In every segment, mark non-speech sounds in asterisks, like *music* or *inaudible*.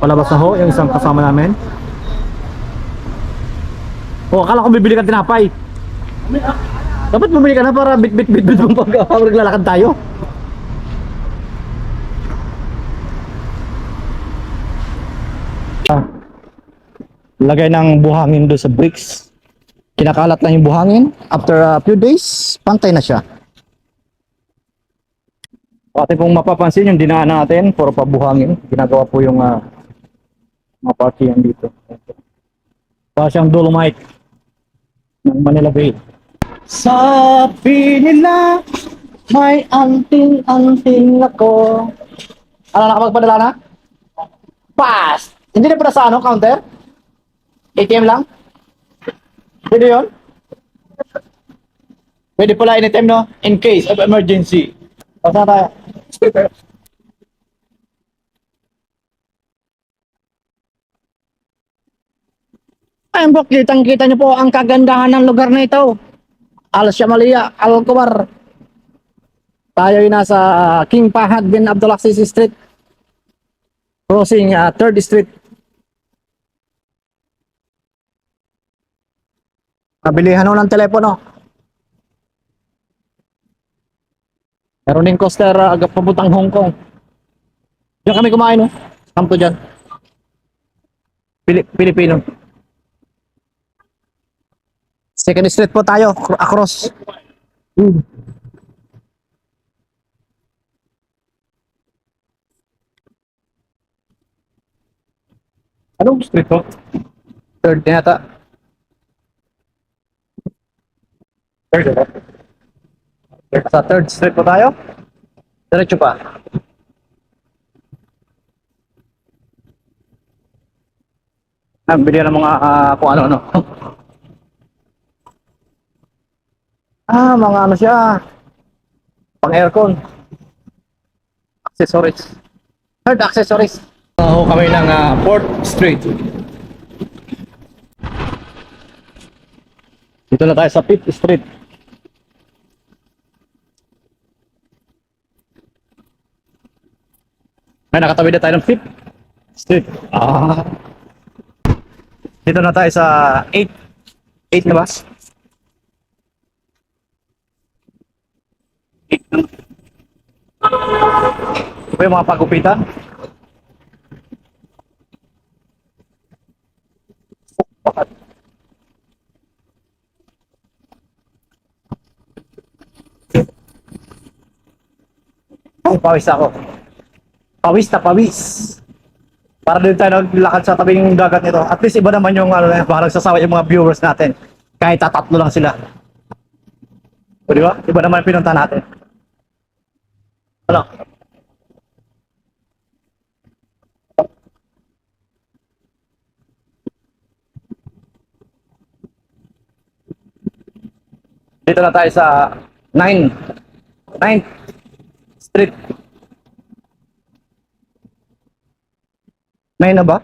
Papalabas na ho yung isang kasama namin. Oh, akala ko bibili ka tinapay. Dapat bumili ka na para bit-bit-bit-bit *laughs* mo pag pag naglalakad tayo. Ah, lagay ng buhangin doon sa bricks. Kinakalat lang yung buhangin. After a few days, pantay na siya. Pati kung mapapansin yung dinaan natin, puro pa buhangin. Ginagawa po yung uh, mga parkingan dito. Para siyang dolomite ng Manila Bay. Sabi nila, may anting-anting ako. Ano, nakapagpadala na? Fast! Hindi na pala sa ano, counter? ATM lang? Pwede yun? Pwede pala anytime, no? In case of emergency. Basta tayo. *laughs* Ayun po, kitang kita niyo po ang kagandahan ng lugar na ito. Al Shamalia, Al Kubar. Tayo ay nasa King Fahad bin Abdulaziz Street. Crossing uh, 3rd Street. Kabilihan ho ng telepono. Meron din coaster uh, agad papuntang Hong Kong. Diyan kami kumain, no? Kampo dyan. Pili Pilipino. Second street po tayo, cr- across. Hmm. Anong street to? Third din yata. Third, ano? Sa third street po tayo. Diretso pa. Ah, bili ng mga ah, kung ano-ano. *laughs* ah, mga ano siya. Pang aircon. Accessories. Third accessories. Oo, kami ng ah, 4th Street. Dito na tayo sa 5th Street. Ay, nakatabi na tayo ng 5th Street. Ah. Dito na tayo sa 8. 8 na ba? 8 na. Ito yung mga pagupitan. Ay, pawis ako. Pawis na pawis. Para din tayo naglakad sa tabing dagat nito. At least iba naman yung ano, baka nagsasawa yung mga viewers natin. Kahit tatatlo lang sila. O di ba? Iba naman pinunta natin. Ano? Dito na tayo sa 9. 9th Street. 9 na ba?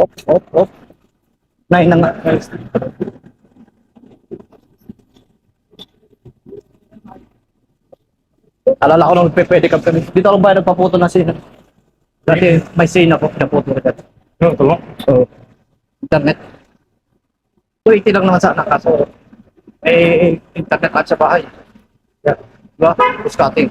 Op, op, op. 9 na nga. Alala ko nung pwede ka kami. Dito ako ba nagpaputo ng sino? Dati may scene ako, pinaputo ko dati. Ano to? So, internet. 280 lang naman sana kaso eh, internet at sa bahay. Yeah. Diba? Just cutting.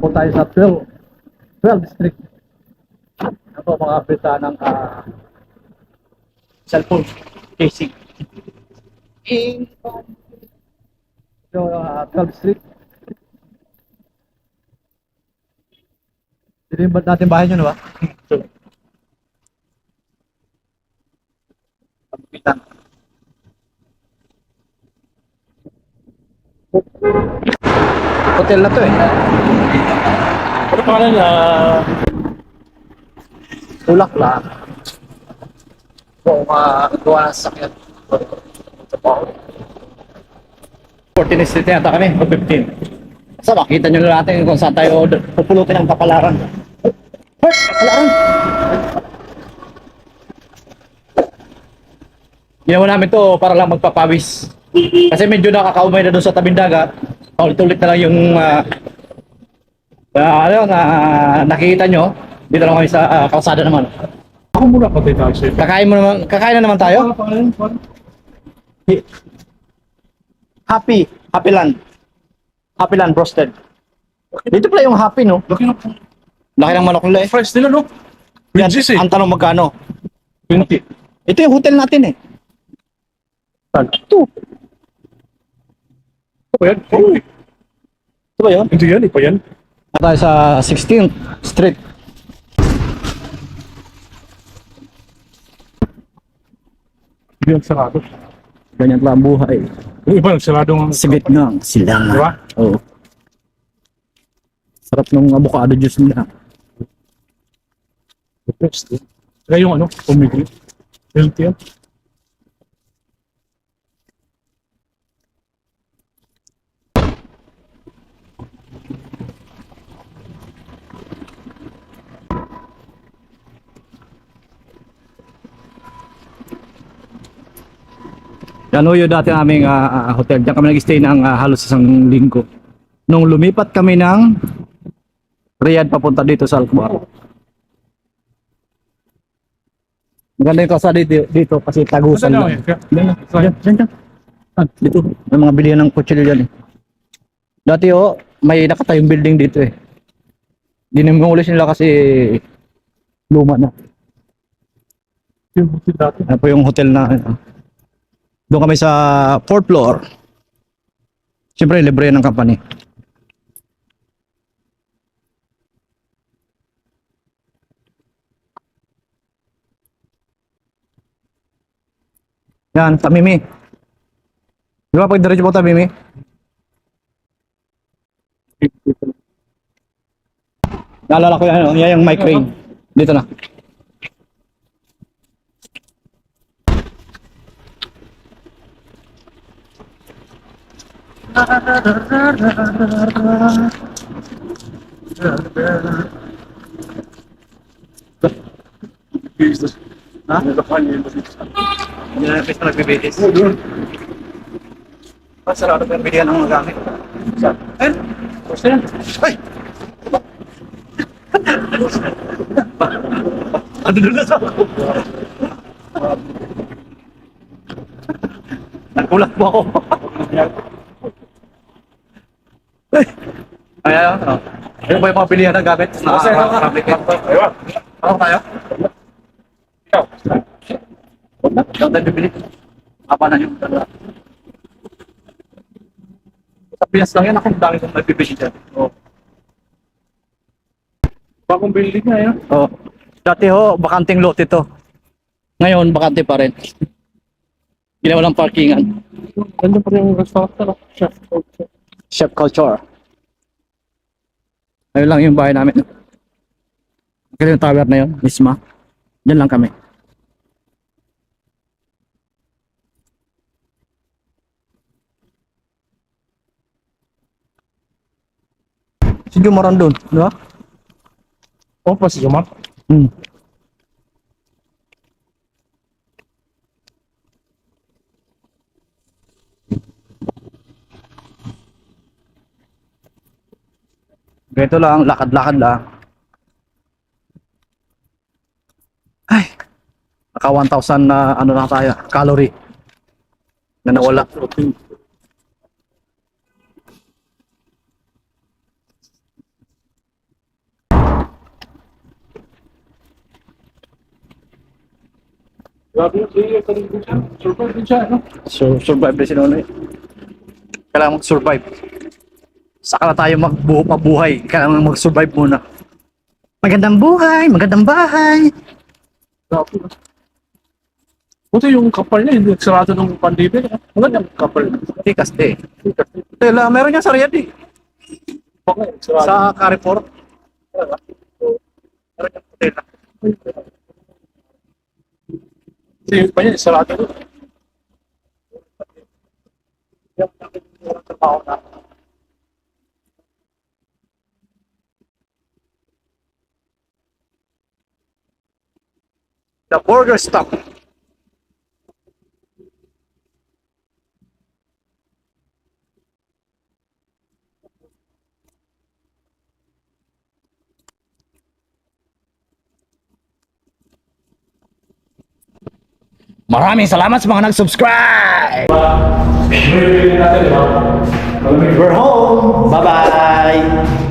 Po tayo sa 12, 12 district. Ito mga bita ng ah, cellphone casing. Ito ah, 12 district. Ito yung dating bahay nyo, no ba? Hotel na to eh. Ano pangalan niya? Tulak lang. Kung uh, gawa ng sakyan. Sa baho. 14th Street yata kami, o 15. Sa makita nyo na natin kung saan tayo pupulutin ang kapalaran. Hoy, kapalaran! Ginawa namin to para lang magpapawis. Kasi medyo nakakaumay na doon sa tabing dagat. Paulit-ulit na lang yung ah, ah, ano, na nakikita nyo. Dito lang kami sa ah, kalsada naman. Ako muna patay tayo sa'yo. Kakain mo naman, kakain na naman tayo? Happy, Happy Land. Happy Land roasted. Dito pala yung happy, no? Laki ng Laki ng manok nila eh. price nila, no? Yan, Bridges eh. ang tanong magkano? 20. Ito yung hotel natin eh. Saan? Ito. Ito ba yan? Oh, Ito ba yun? Hindi yan, iba yan. Tayo sa 16th Street. Hindi yan sarado. Ganyan lang ang buhay. Yung iba, nagsarado ng... Sa Vietnam, sila Di ba? Oo. Sarap ng avocado juice nila. The best, eh. Kaya yung ano, pomegranate. Healthy yan. Yan ho yung dati aming ah, hotel. Diyan kami nag-stay ng ah, halos isang linggo. Nung lumipat kami ng Riyadh papunta dito sa Alcoa. Maganda yung kalsada dito, dito kasi tagusan lang. Diyan, diyan, diyan, diyan. Ah, dito. May mga bilihan ng kutsilyo dyan eh. Dati oh, may nakatayong building dito eh. Dinimgulis nila kasi luma na. Yung buti dati. Ano po yung hotel na ano. Doon kami sa fourth floor. Siyempre, libre ng company. Yan, Tamimi. Di ba pag diretso po Tamimi? Naalala ko yan, ano, yan yung mic crane. Dito na. Business. Ha? Nagkakanya yung business. Hindi na pista nagbibitis. Oh, doon. Pasarado pa yung bilihan ng mga gamit. Sa, eh, Basta yan. ay! ano doon na sa ako? Nagulat po ako. ay! Ay, ay, ano? Ayun ba yung mga bilihan ng gamit? Na, Basta yan. Ayun. Ano tayo? Ikaw. Huwag na, ikaw tayo bibili. Haba na yung dalawa. Sa Pinas lang yan, ako ang dami kong nabibili dyan. Oh. Bagong building na yan. Oh. Dati ho, bakanting lote to. Ngayon, bakante pa rin. Ginawa ng parkingan. Ganda pa rin yung restaurant na. no? Chef. Chef. Chef culture. Ayun lang yung bahay namin. Kasi yung tower na yun, misma. Diyan lang kami. Si Jumaran doon, di ba? Oh, pa si Jomar. Hmm. Ganito lang, lakad-lakad lang. Ay, naka 1,000 na ano na tayo, calorie na nawala. Grabe yung player ka rin din siya. Survive din siya, no? So, survive din si Nonoy. Kailangan mag-survive. Saka na tayo magbuo pa buhay. Kailangan mag-survive muna. Magandang buhay, magandang bahay. Buti yung kapal niya, hindi nagsarado ng pandemic. no? Maganda yung kapal. Tikas eh. Tela, meron niya sa Riyadh eh. Okay, nagsarado. Sa Carrefour. Meron niya tela. Kasi yung pa niya, sarado. tao na. Burger stop. Maraming salamat sa mga nag-subscribe! We're home. Bye-bye!